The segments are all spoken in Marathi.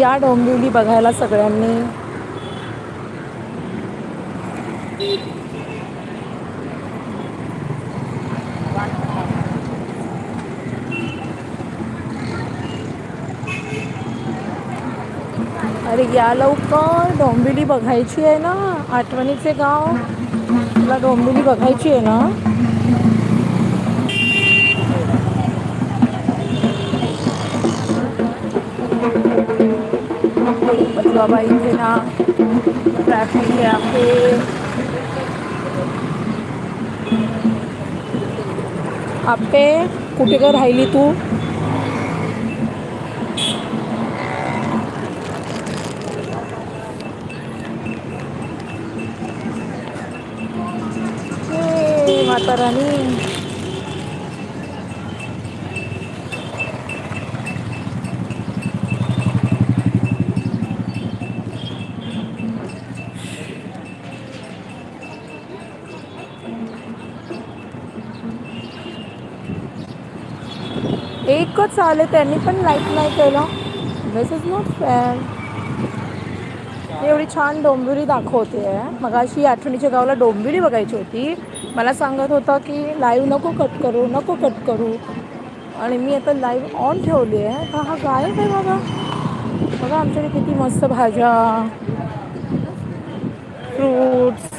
या डोंबिवली बघायला सगळ्यांनी. अरे या लवकर डोंबिवली बघायची आहे ना. आठवणीचे गाव. तुला डोंबिवली बघायची आहे ना. पण बाबा इथे ना ट्रॅफिक आहे. आपे कुठे काय राहिली तू? माता राणी एकच आले त्यांनी पण लाईक नाही केलं दिस इज नॉट फेअर एवढी छान डोंबिवली दाखवते आहे मग अशी आठवणीच्या गावाला डोंबिवली बघायची होती। मला सांगत होता की लाईव्ह नको कट करू नको कट करू. आणि मी आता लाईव्ह ऑन ठेवली आहे. हा हा गायब आहे बघा. बघा आमच्याकडे किती मस्त भाज्या. फ्रूट्स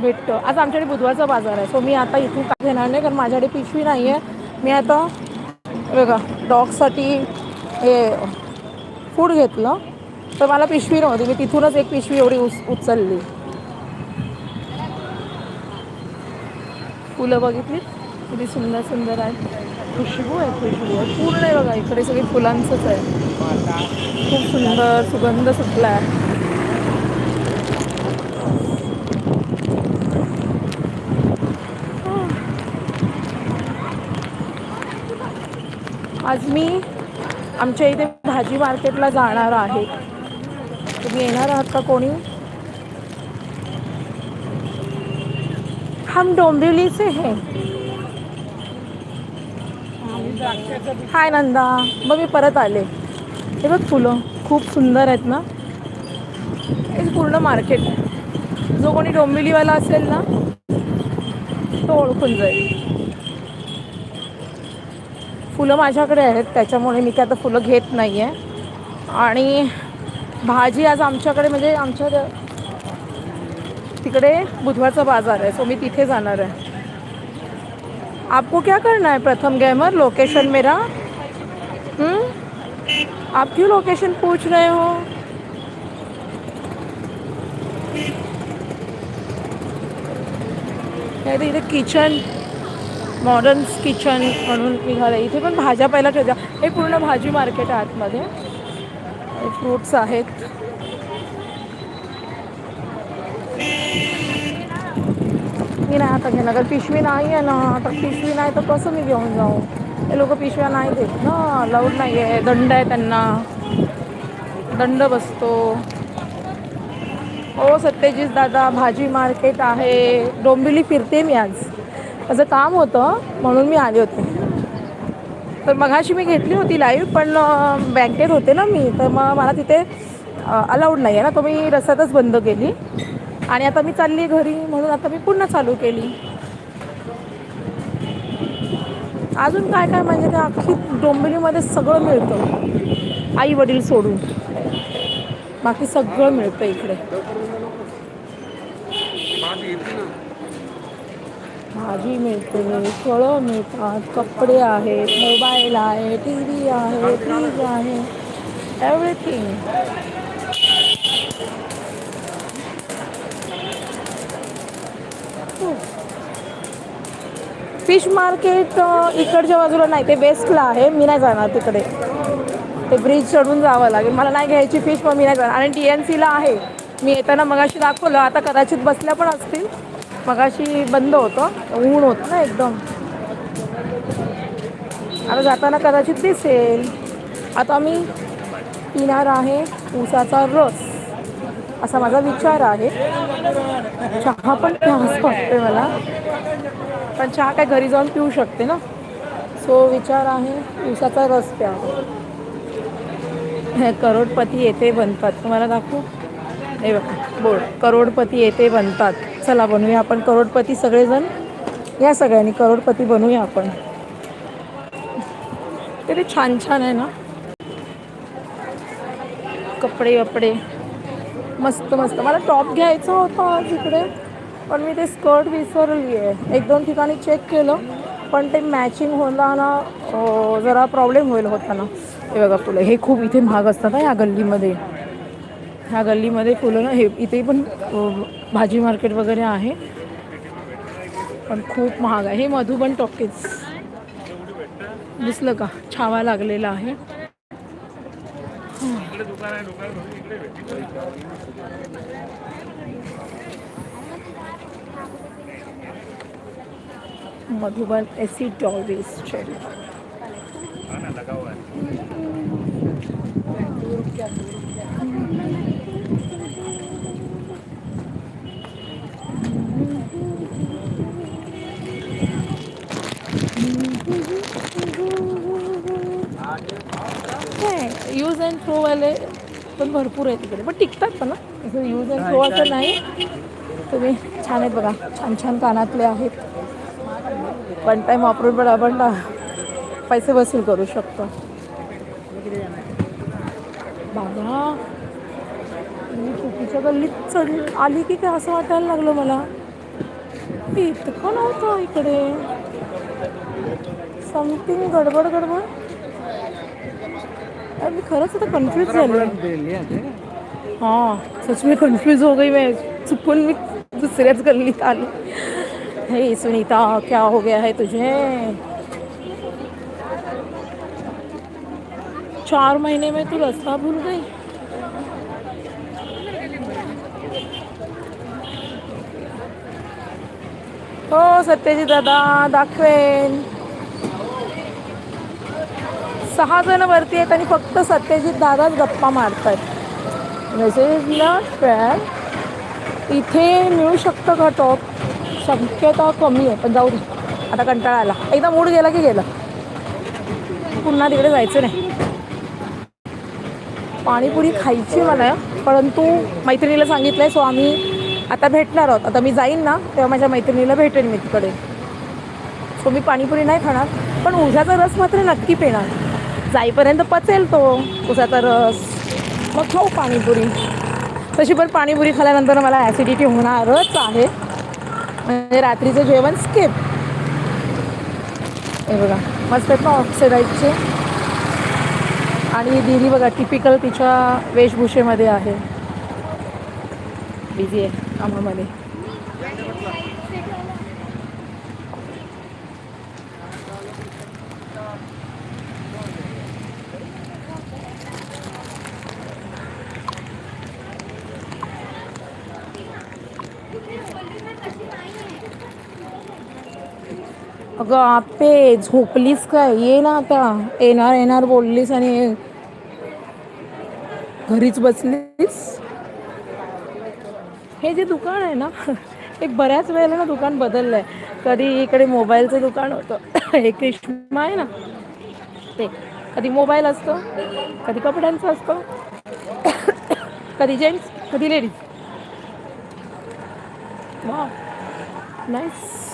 भेटतं. आज आमच्याकडे बुधवारचा बाजार आहे. सो मी आता इथून काय घेणार नाही कारण माझ्याकडे पिशवी नाही आहे मी आता बघा डॉगसाठी हे फूड घेतलं तर मला पिशवी नव्हती. मी तिथूनच एक पिशवी एवढी उच उचलली. फुलं बघितली किती सुंदर सुंदर आहे खुशबू आहे खुशबू आहे. पूर्ण आहे बघा इकडे सगळी फुलांचंच आहे. खूप सुंदर सुगंध सुटला आहे आज मी आमच्या इथे भाजी मार्केटला जाणार आहे. तुम्ही येणार आहात का कोणी? हम डोंबिवली से हाय नंदा. मग मी परत आले. हे बघ फुलं. खूप सुंदर आहेत ना. हे पूर्ण मार्केट. आहे जो कोणी डोंबिवलीवाला असेल ना तो ओळखून जाईल. फुलं माझ्याकडे आहेत त्याच्यामुळे मी काय आता फुलं घेत नाही आहे आणि भाजी आज आमच्याकडे म्हणजे आमच्या तिकडे बुधवारचा बाजार आहे सो मी तिथे जाणार आहे. आपको क्या करना है प्रथम गैमर लोकेशन मेरा? हुँ? आप क्यों लोकेशन पूछ रहे हो? ते इथे किचन मॉडर्न्स किचन म्हणून निघालं. इथे पण भाज्या पहिला ठेवत्या हे पूर्ण भाजी मार्केट आहे आतमध्ये. फ्रूट्स आहेत. मी नाही आता घेणार कारण पिशवी नाही आहे ना. तर पिशवी नाही तर कसं मी घेऊन जाऊ? हे लोक पिशव्या नाही देत ना. लाऊड नाही आहे दंड आहे त्यांना. दंड बसतो. हो सत्यजित दादा भाजी मार्केट आहे. डोंबिवली फिरते मी आज. माझं काम होतं म्हणून मी आले होते. तर मघाशी मी घेतली होती लाईव्ह पण बँकेत होते ना मी तर मग मला तिथे अलाउड नाही आहे ना. तो मी रस्त्यातच बंद केली. आणि आता मी चालली घरी म्हणून आता मी पुन्हा चालू केली. अजून काय काय म्हणजे ते अख्खी डोंबिवलीमध्ये सगळं मिळतं. आई वडील सोडून. बाकी सगळं मिळतं इकडे. भाजी मिळते फळं मिळतात कपडे आहेत मोबाईल आहे टी व्ही आहे फ्रीज आहे एव्हरीथिंग फिश मार्केट इकडच्या बाजूला नाही ते वेस्टला आहे. मी नाही जाणार तिकडे. ते ब्रिज चढून जावं लागेल. मला नाही घ्यायची फिश मग मी नाही जाणार. आणि टी एन सीला आहे. मी येताना मगाशी दाखवलं. आता कदाचित बसल्या पण असतील. मगाशी बंद होतं ऊन होतं ना एकदम. आता जाताना कदाचित दिसेल. आता मी पिणार आहे ऊसाचा रस. असा माझा विचार आहे. चहा पण प्यास वाटते मला. पण चहा काय घरी जाऊन पिऊ शकते ना? सो विचार आहे ऊसाचा रस प्या हे करोडपती येथे बनतात. तुम्हाला दाखवू? हे बघा बोल. करोडपती येथे बनतात. चला बनवूया आपण. करोडपती सगळेजण. या सगळ्यांनी करोडपती बनवूया आपण. तरी छान छान आहे ना? कपडे वपडे. मस्त मस्त. मला टॉप घ्यायचा होता आज इकडे पण मी ते स्कर्ट विसरली आहे एक दोन ठिकाणी चेक केलं पण ते मॅचिंग होला ना जरा प्रॉब्लेम होईल होता ना हे बघा फुलं. हे खूप इथे महाग असतात या गल्लीमध्ये. ह्या गल्लीमध्ये फुलं ना हे इथे पण भाजी मार्केट वगैरे आहे. पण खूप महाग आहे. हे मधुबन टॉकीज. दिसलं का? छावा लागलेला आहे. मधुबन एसी टॉवीज नाही यूज अँड थ्रोवाले पण भरपूर आहे तिकडे. पण टिकतात पण ना असं यूज अँड थ्रो असं नाही. तुम्ही छान आहेत बघा. छान छान कानातले आहेत. वन टाईम वापरून पण आपण पैसे वसूल करू शकतो. बाबा मी चुकीच्या गल्लीत चढ आली की काय असं वाटायला लागलं मला? इतकं नव्हतं इकडे. समथिंग गडबड गडबड. अरे मी खरंच आता कन्फ्यूज़ झाले हाँ। सच में कंफ्यूज हो गई मैं। चुकून मी दुसऱ्याच गल्लीत आली हे सुनीता क्या हो गया है तुझे? चार महीने में तू रास्ता भूल गई? हो सत्यजी दादा दाखवेन। सहा जण वरती आहेत आणि फक्त सत्यजित दादाच गप्पा मारतात मेसेजला फेअर इथे मिळू शकतं का टॉप? शक्यता कमी आहे पण जाऊ दे. आता कंटाळा आला. एकदा मूड गेला की गेला. पुन्हा तिकडे जायचं नाही. पाणीपुरी खायची मला परंतु मैत्रिणीला सांगितलं आहे सो आम्ही आता भेटणार आहोत. आता मी जाईन ना तेव्हा माझ्या मैत्रिणीला भेटेन मी तिकडे. सो मी पाणीपुरी नाही खाणार. पण उद्याचा रस मात्र नक्की पिणार. जाईपर्यंत पचेल तो. उसाचा रस. मग खाऊ पाणीपुरी. तशी पण पाणीपुरी खाल्यानंतर मला ॲसिडिटी होणारच आहे. म्हणजे रात्रीचं जेवण स्किप हे बघा मस्त आहेत ना ऑक्सिडाईजचे आणि दिदी बघा टिपिकल तिच्या वेशभूषेमध्ये आहे. बिझी आहे कामामध्ये. अगं आपे झोपलीस काय? ये ना आता. येणार येणार बोललीस आणि घरीच बसलीस? हे जे दुकान आहे ना एक बऱ्याच वेळेला ना दुकान बदललं आहे कधी इकडे मोबाईलचं दुकान होतं. हे कृष्णा आहे ना ते. कधी मोबाईल असतो कधी कपड्यांचं असतं कधी जेंट्स कधी लेडीज. वा नाईस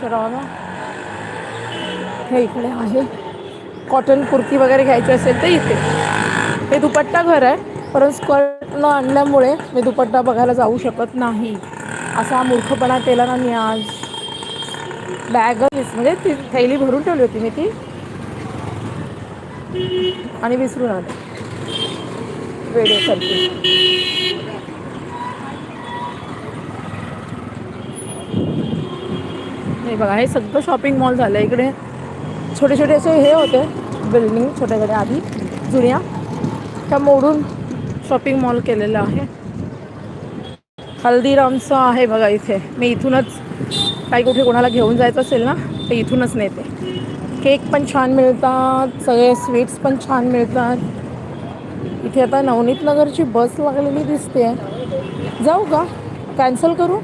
शरारा हे इकडे आहे. कॉटन कुर्ती वगैरे घ्यायची असेल तर इथे. हे दुपट्टा घर आहे. परंतु स्कर्ट न आणल्यामुळे मी दुपट्टा बघायला जाऊ शकत नाही. असा मूर्खपणा केला ना मी आज. बॅग म्हणजे ती थैली भरून ठेवली होती मी ती. आणि विसरून आले. वेळेसारखी हे बघा हे सगळं शॉपिंग मॉल झालं इकडे छोटे छोटे असे हे होते बिल्डिंग छोट्याकडे आधी जुन्या. त्या मोडून शॉपिंग मॉल केलेलं आहे. हल्दीरामचं आहे बघा इथे. मी इथूनच काही कुठे कोणाला घेऊन जायचं असेल ना तर इथूनच नेते. केक पण छान मिळतात सगळे स्वीट्स पण छान मिळतात. इथे आता नवनीत नगरची बस लागलेली दिसते जाऊ का? कॅन्सल करू?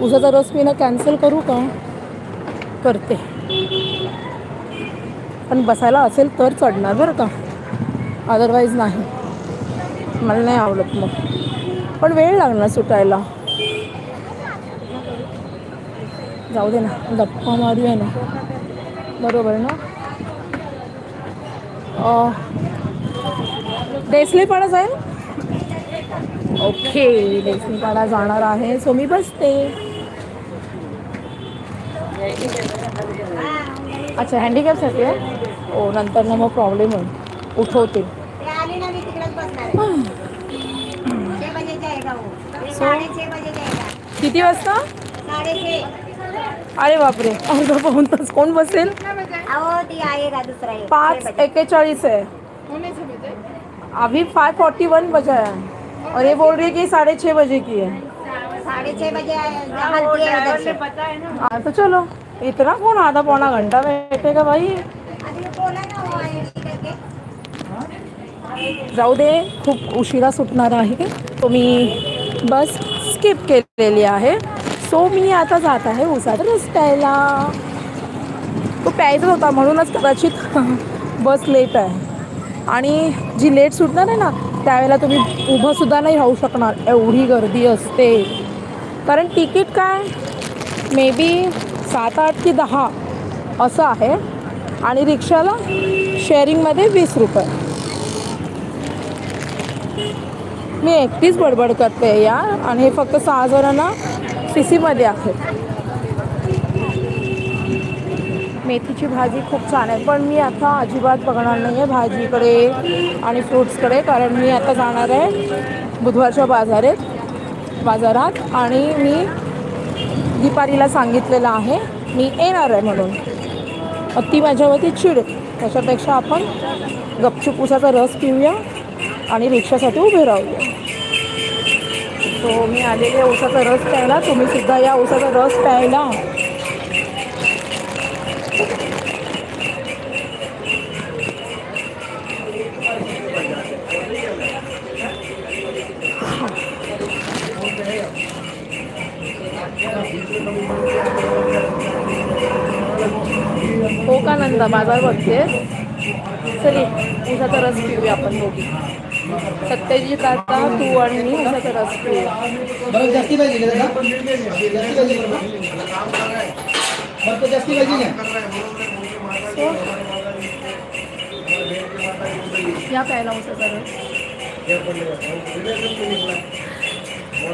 उसाचा रस ना कॅन्सल करू का? करते. पण बसायला असेल तर चढणार बरं का? अदरवाईज नाही. मला नाही आवडत मग. पण वेळ लागणार सुटायला. जाऊ दे ना. गप्पा मारूया ना. बरोबर ना? अं, देसलेपाडा जाईल? ओके देसलीपाडा जाणार आहे. सो मी बसते. अच्छा हँडिकॅपसाठी आहे? ओ नंतर ना मग प्रॉब्लेम होईल. उठवते. किती वाजता? अरे बापरे अर्धा पाहून तास. कोण बसेल? पाच एक्केचाळीस आहे. अभी फाय फॉर्टी वन बजा और ये बोल रही है कि साढ़े छः बजे की है। छे बजे है हाँ तो चलो इतना कौन आधा पौना घंटा बैठेगा भाई? जाऊ दे खूप उशिरा सुटणार आहे तो मी बस स्किप केलेली आहे सो मी आता जात आहे उसाच्या रस्त्याला। तो प्यायचाच होता म्हणूनच कदाचित बस लेट आहे. आणि जी लेट सुटणार आहे ना त्यावेळेला तुम्ही उभंसुद्धा नाही राहू शकणार. एवढी गर्दी असते. कारण तिकीट काय? मे बी सात आठ की दहा असं आहे. आणि रिक्षाला शेअरिंगमध्ये वीस रुपये. मी एकटीच बडबड करते यार. आणि हे फक्त सहा जणांना सी सीमध्ये आहे. मेथीची भाजी खूप छान आहे. पण मी आता अजिबात बघणार नाही आहे भाजीकडे आणि फ्रूट्सकडे कारण मी आता जाणार आहे बुधवारच्या बाजारात बाजारात. आणि मी दीपारीला सांगितलेलं आहे मी येणार आहे म्हणून. ती माझ्यावरती चिड त्याच्यापेक्षा आपण गपचूप उसाचा रस पिऊया आणि रिक्षासाठी उभे राहूया. सो मी आलेले उसाचा रस प्यायला तुम्ही सुद्धा या उसाचा रस प्यायला. नंदा बाजार बघते. चली उसाचा रस पिऊया आपण दोघी. सत्याजित आता तू आणि मी उसाचा रस पिऊया. या प्यायला उसाचा रस.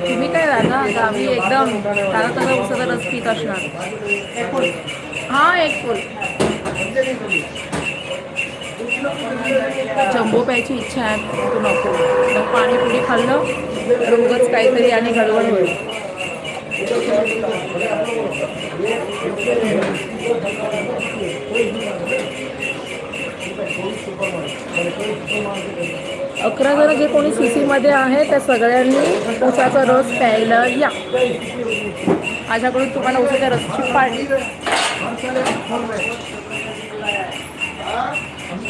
तुम्ही काय राहता? गावी एकदम ताजा ताजा उसाचा रस पीत असणार. हां एक फुल जम्बो प्यायची इच्छा आहे तू नको. मग पाणीपुरी खाल्लं रोगच काहीतरी आणि गडबड होईल. अकरा जण जे कोणी सी सीमध्ये आहे त्या सगळ्यांनी उसाचा रस प्यायला या. माझ्याकडून तुम्हाला उसाच्या रसची पाणी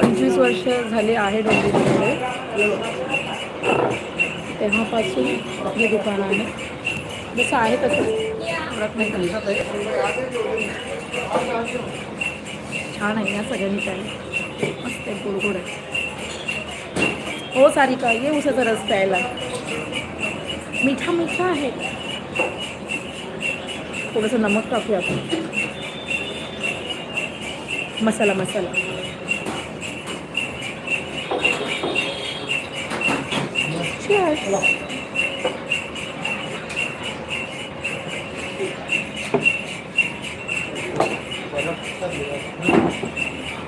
पंचवीस वर्ष झाले आहे डोंबिवलीमध्ये. तेव्हापासून हे दुकान आहे. जसं आहे तसं. नाही छान आहे या सगळ्यांनी काय. मस्त आहे गोड आहे. हो सारिका ये उसाचा रस प्यायला. मिठा मिठा आहे. थोडंसं नमक टाकूया आपण. मसाला मसाला.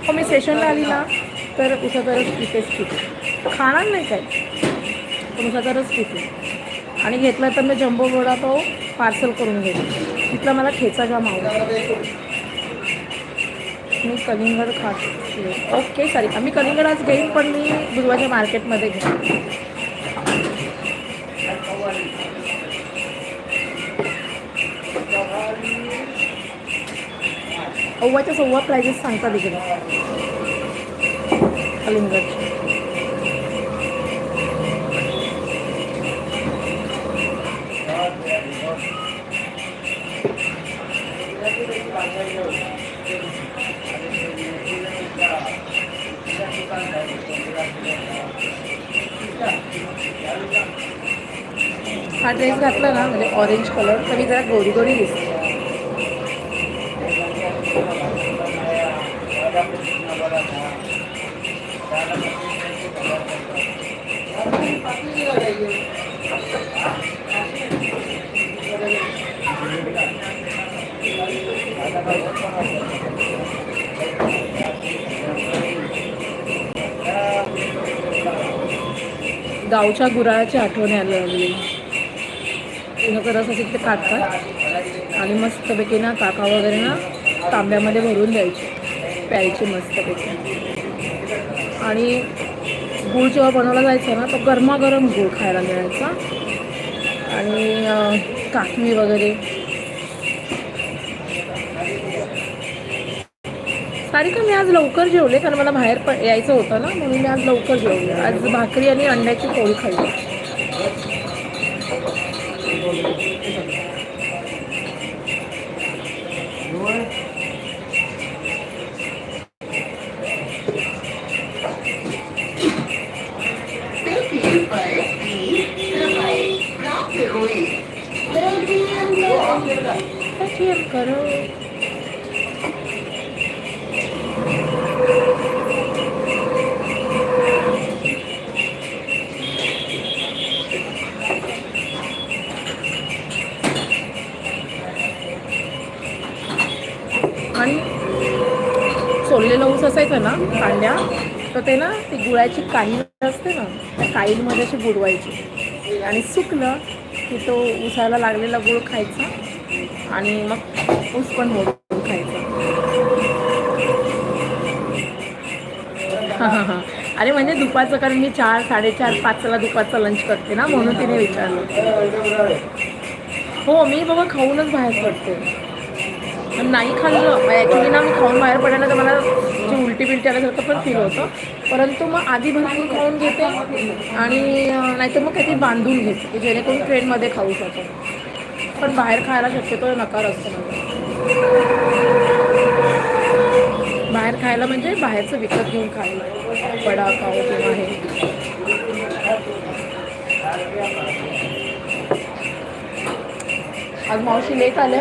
हो मी सेशनला आली ना तर उसाचा रस पितेच पिते खाणार नाही काय पण उसाचा रस पिते आणि घेतला तर मी जम्बो वडापाव पार्सल करून घेते तिथला मला ठेचा जाम आवडतो. मी कलिंगड खाते. ओके सॉरी मी कलिंगड आज घेईन पण मी बुधवारच्या मार्केटमध्ये घेईन. ओव्वाच्या सव्वा प्रायजेस सांगतात इकडे. कलिंगडचे हा ड्रेस घातला ना म्हणजे ऑरेंज कलर तरी मी जरा गोरी गोरी दिसते. गावच्या गुराळाची आठवण यायला लागली. तिनं करत असेल ते काढतात. आणि मस्तपैकी ना काका वगैरे ना तांब्यामध्ये भरून द्यायचे. प्यायचे मस्तपैकी. आणि गूळ जेव्हा बनवला जायचा ना तो गरमागरम गूळ खायला मिळायचा. आणि अं, काकवी वगैरे. सारिका मी आज लवकर जेवले कारण मला बाहेर प यायचं होतं ना म्हणून मी आज लवकर जेवले. आज भाकरी आणि अंड्याची पोळी खाल्ली. करो आणि सोललेलं असायचं ना कांद्या तर ते ना ती गुळाची काईल असते ना त्या काईलमध्ये अशी बुडवायची. आणि सुकलं की तो उसाला लागलेला गुळ खायचा आणि मग ऊस पण मोडून खायचा. हां हां हां अरे म्हणजे दुपारचं कारण मी चार साडेचार पाचला दुपारचा लंच करते ना म्हणून तिने विचारलं. हो मी बाबा खाऊनच बाहेर पडते. पण नाही खाल्लं. ॲक्च्युली ना मी खाऊन बाहेर पडायला तर मला उलटी बिलटी आल्यासारखं पण फील होतं. परंतु मग आधी भरपूर खाऊन घेते आणि नाहीतर मग काहीतरी बांधून घेते की जेणेकरून ट्रेनमध्ये खाऊ शकतो. पण बाहेर खायला शक्यतो नकार असतो. बाहेर खायला म्हणजे बाहेरचं विकत घेऊन खायला. वडा पाव किंवा हे. आज मावशी लेट आले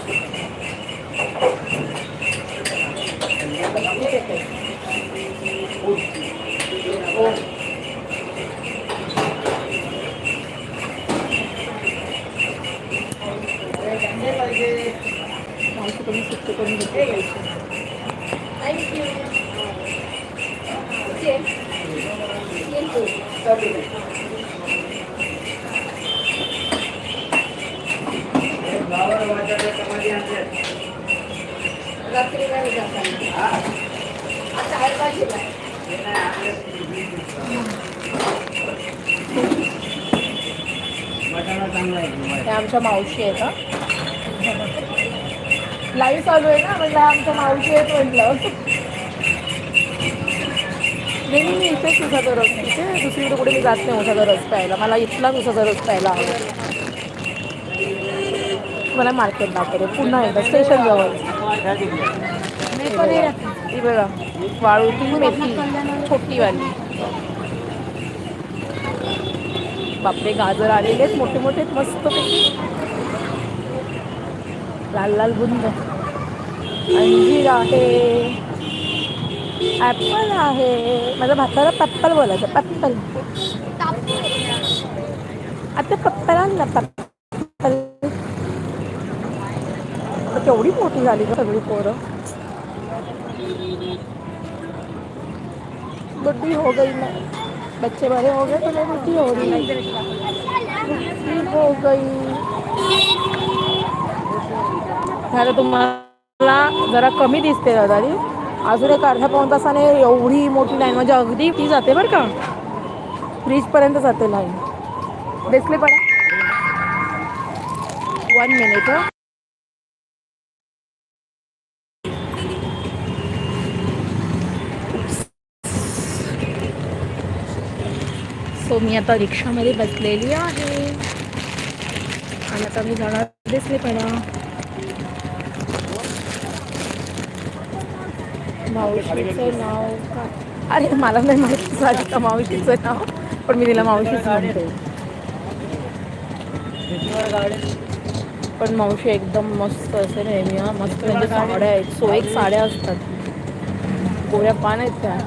तुम्ही सुट्टी करून घेतली त्या आमच्या मावशी आहेत हा. लाईव्ह चालू आहे ना म्हटलं आमच्या मावशी आहेत म्हटलं. नाही मी इथेच उसाचा रस पिते दुसरीकडे कुठे मी जात नाही उसाचा रस प्यायला. मला इथलाच उसाचा रस प्यायला आवडतो. मला मार्केट दाखवते पुन्हा एकदा स्टेशन जवळ. ही बघा वाळूची मेथी छोटीवाली बापरे गाजर आलेले आहेत मोठे मोठे मस्त लाल लाल बुंद अंजीर आहे. ॲपल आहे. माझ्या भाताला पप्पल बोलायचं पप्पल. आता पप्पल. ना पप्पल केवढी मोठी झाली ग सगळी पोरं. बुड्डी हो गई ना. बच्चे बड़े हो गए तो मैं बुढ़ी हो गई. बुढ़ी हो गई. आता तुम्हाला जरा कमी दिसते दादारी अजून एक अर्ध्या पाऊन तासाने एवढी मोठी लाईन म्हणजे अगदी ती जाते बरं का. फ्रीजपर्यंत जाते लाईन. दिसले पण वन मिनिट सो मी आता रिक्षामध्ये बसलेली आहे. आणि आता मी जाणार. दिसले पण मावशीचं नाव का? अरे मला नाही माहिती सारिका मावशीचं नाव पण मी तिला मावशीच म्हणते. पण मावशी एकदम मस्त असे नेहमी हा मस्त म्हणजे साड्या आहेत. सो एक साड्या असतात. गोऱ्या पान आहेत त्या.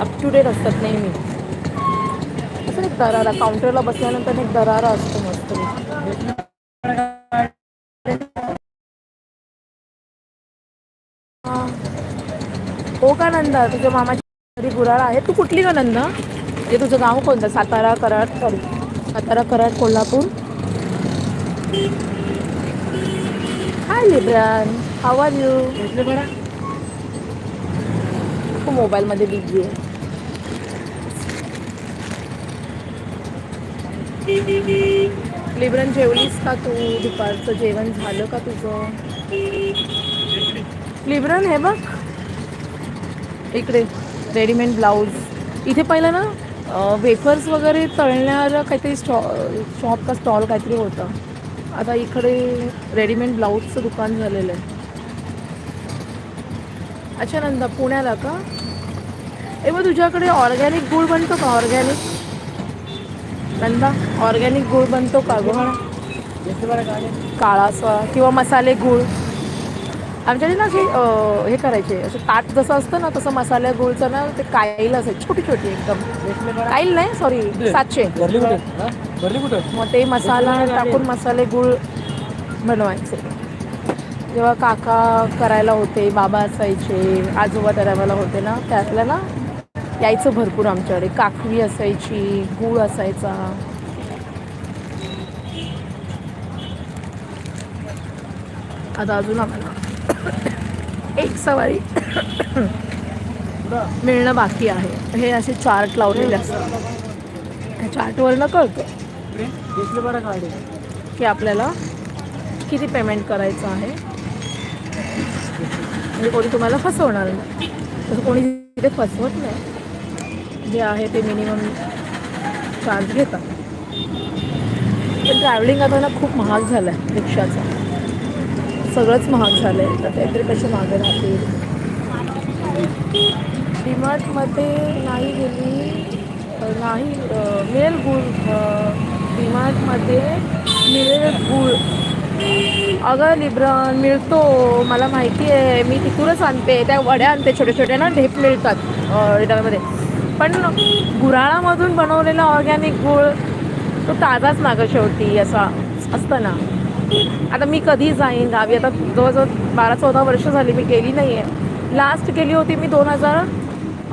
अप टू डेट असतात नेहमी. असं एक दरारा काउंटरला बसल्यानंतर एक दरारा असतो मस्त. हो का नंदा तुझ्या मामाची घरी गुराळ आहे. तू कुठली का नंदा? म्हणजे तुझं गाव कोणतं? सातारा कराड सॉरी सातारा कराड कोल्हापूर. हाय लिब्रान हाव आर यू तू मोबाईलमध्ये बिझी आहे. लिब्रन जेवलीस का तू? दुपारचं जेवण झालं का तुझं? लिब्रन हे बघ. इकडे रेडीमेड ब्लाऊज इथे पहिलं ना वेफर्स वगैरे तळण्याला काहीतरी स्टॉ शॉप का स्टॉल काहीतरी होता. आता इकडे रेडीमेड ब्लाऊजचं दुकान झालेलं आहे. अच्छा नंदा पुण्याला का? ए मग तुझ्याकडे ऑर्गॅनिक गुळ बनतो का ऑर्गॅनिक? नंदा ऑर्गॅनिक गुळ बनतो का गं? काळाचा किंवा मसाले गुळ. आमच्याकडे ना असे हे करायचे असं ताट जसं असतं ना तसं मसाले गुळचं ना ते काईल असायची छोटी छोटी एकदम. काईल नाही सॉरी सातशे. मग ते मसाला टाकून मसाले गुळ बनवायचे. जेव्हा काका करायला होते बाबा असायचे आजोबा करायला होते ना त्यातल्या ना यायचं भरपूर आमच्याकडे. काकवी असायची गुळ असायचा. आता अजून आम्हाला एक सवारी मिळणं बाकी आहे. हे असे चार्ट लावलेले असतात. त्या चार्टवरनं कळतं बरं गाडी की आपल्याला किती पेमेंट करायचं आहे. म्हणजे कोणी तुम्हाला फसवणार नाही. तसं कोणी तिथे फसवत नाही. जे आहे ते मिनिमम चार्ज घेतात. पण ट्रॅव्हलिंग आता ना खूप महाग झालं आहे रिक्षाचं. सगळंच महाग झालं आहे तर काहीतरी कसे मागे राहतील. डीमार्टमध्ये नाही गेली. नाही मिळेल गुळ. डीमार्टमध्ये मिळेल गुळ. अगं लिब्रन मिळतो. मला माहिती आहे. मी तिथूनच आणते. त्या वड्या आणते छोटे छोटे ना ढेप मिळतात डब्यामध्ये पण गुराळामधून बनवलेला ऑर्गॅनिक गुळ तो ताजाच मागं शेवटी असा असतं ना. आता मी कधी जाईन गावी? आता जवळजवळ बारा चौदा वर्ष झाली मी गेली नाही आहे लास्ट गेली होती मी दोन हजार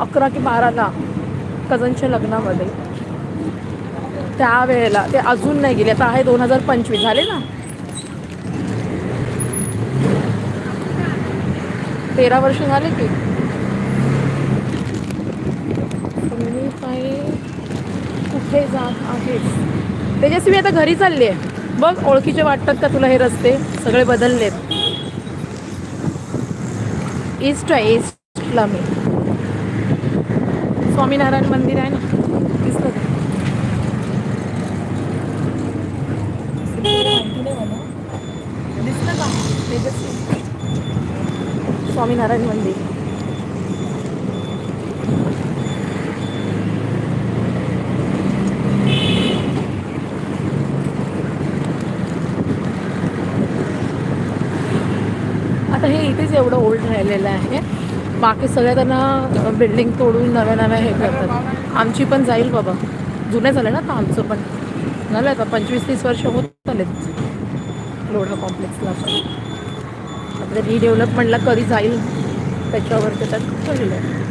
अकरा की बाराला कझनच्या लग्नामध्ये. त्यावेळेला ते अजून नाही गेले. आता आहे दोन हजार पंचवीस. झाले ना? तेरा वर्ष झाले की. तुम्ही कुठे जात आहेस तेजस्वी आता घरी चालली आहे बघ ओळखीचे वाटतात का तुला हे रस्ते? सगळे बदललेत. ईस्ट आहे ईस्टला मी. स्वामीनारायण मंदिर आहे ना? दिसलं का? स्वामीनारायण मंदिर. तेच एवढं ओल्ड राहिलेलं आहे. बाकी सगळ्या त्यांना बिल्डिंग तोडून नव्या नव्या हे करतात. आमची पण जाईल बाबा. जुने झाले ना आता आमचं पण. झालं आता पंचवीस तीस वर्ष होत आलेत लोढा कॉम्प्लेक्सला पण आपलं रिडेव्हलपमेंटला कधी जाईल. त्याच्यावर त्याच्यात कळलं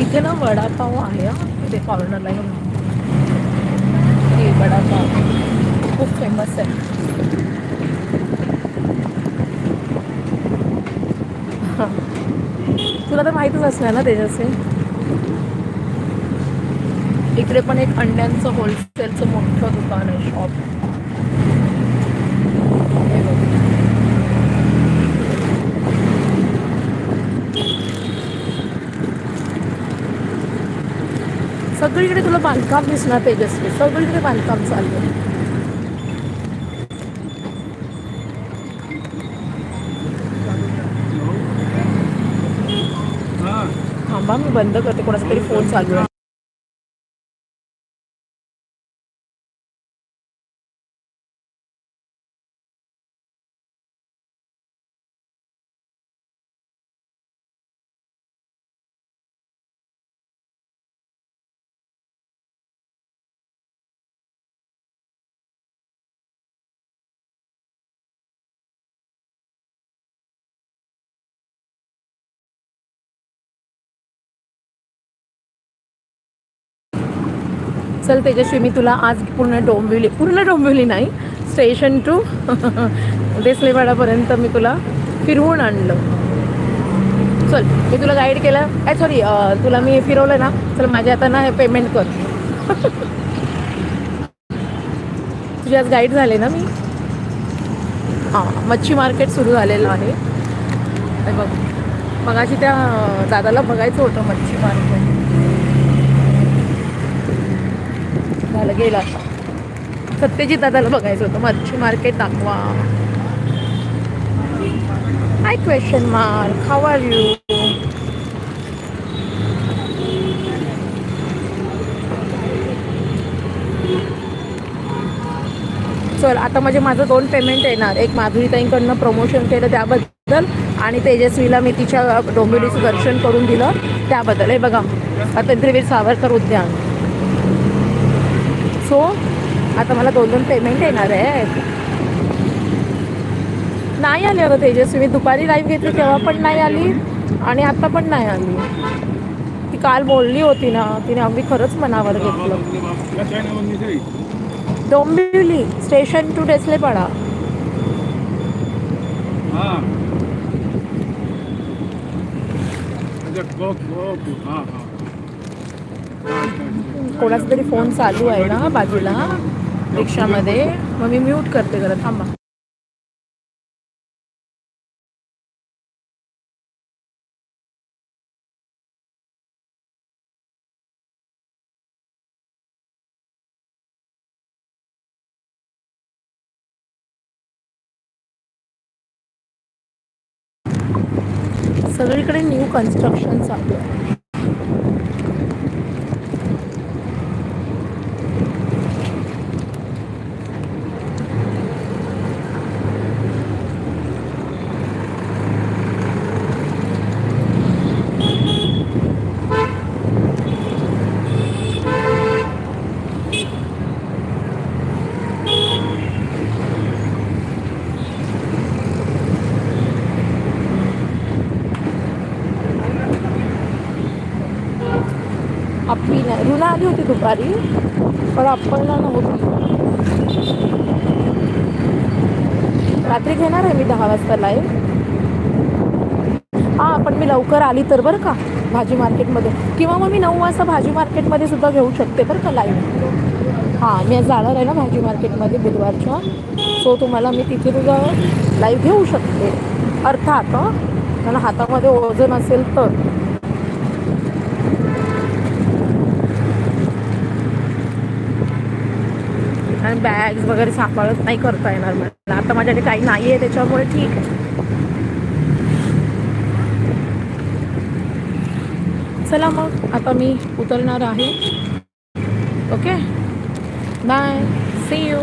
इथे ना वडापाव आहे ते कॉर्नरला येऊन. वडापाव. खूप फेमस आहे. तुला तर माहीतच असणार ना तेजस्वी. इकडे पण एक अंड्यांचं होलसेलचं मोठं दुकान आहे शॉप सगळीकडे तुला बांधकाम दिसणार तेजस्वी. सगळीकडे बांधकाम चालू आहे थांबा मी बंद करते कोणाचा तरी फोन चालू आहे. चल तेजस्वी मी तुला आज पूर्ण डोंबिवली पूर्ण डोंबिवली नाही स्टेशन टू देसलेवाडापर्यंत मी तुला फिरवून आणलं. चल मी तुला गाईड केलं. काय सॉरी तुला मी फिरवलं ना चल माझ्या आता ना हे पेमेंट कर. तुझी आज गाईड झाले ना मी? हां मच्छी मार्केट सुरू झालेलं आहे. हे बघ मगाशी त्या दादाला बघायचं होतं मच्छी मार्केट झालं गेला सत्यजित दादाला बघायचं होतं. मच्छी मार्केट दाखवा. Hi question mark how are you चल आता म्हणजे माझं दोन पेमेंट येणार. एक माधुरीताईंकडनं प्रमोशन केलं त्याबद्दल आणि तेजस्वीला मी तिच्या डोंबिवलीचं दर्शन करून दिलं त्याबद्दल. हे बघा स्वातंत्र्यवीर सावरकर उद्यान. सो आता मला दोन दोन पेमेंट येणार आहे. नाही आली अगं तेजस्वी. मी दुपारी लाईव्ह घेतली तेव्हा पण नाही आली आणि आत्ता पण नाही आली. ती काल बोलली होती ना तिने अगदी खरंच मनावर घेतलं. डोंबिवली स्टेशन टू डेसलेपाडा कोणाचा तरी फोन चालू आहे ना बाजूला रिक्षामध्ये. मग मी म्यूट करते जरा थांबा. सगळीकडे न्यू कन्स्ट्रक्शन चालू आहे आपली नाही रुना आली होती दुपारी पण आपणला नव्हती. रात्री घेणार आहे मी दहा वाजता लाईव्ह हां पण मी लवकर आली तर बरं का भाजी मार्केटमध्ये. किंवा मग मी नऊ वाजता भाजी मार्केटमध्ये सुद्धा घेऊ शकते बरं का लाईव्ह हां मी आज जाणार आहे ना भाजी मार्केटमध्ये बुधवारच्या. सो तुम्हाला मी तिथे तुझा लाईव्ह घेऊ शकते. अर्थात हं. मला हातामध्ये ओझन असेल तर. आणि बॅग्स वगैरे सांभाळत नाही करता येणार मला. आता माझ्याकडे काही नाही आहे त्याच्यामुळे ठीक आहे. चला मग आता मी उतरणार आहे. Okay bye C you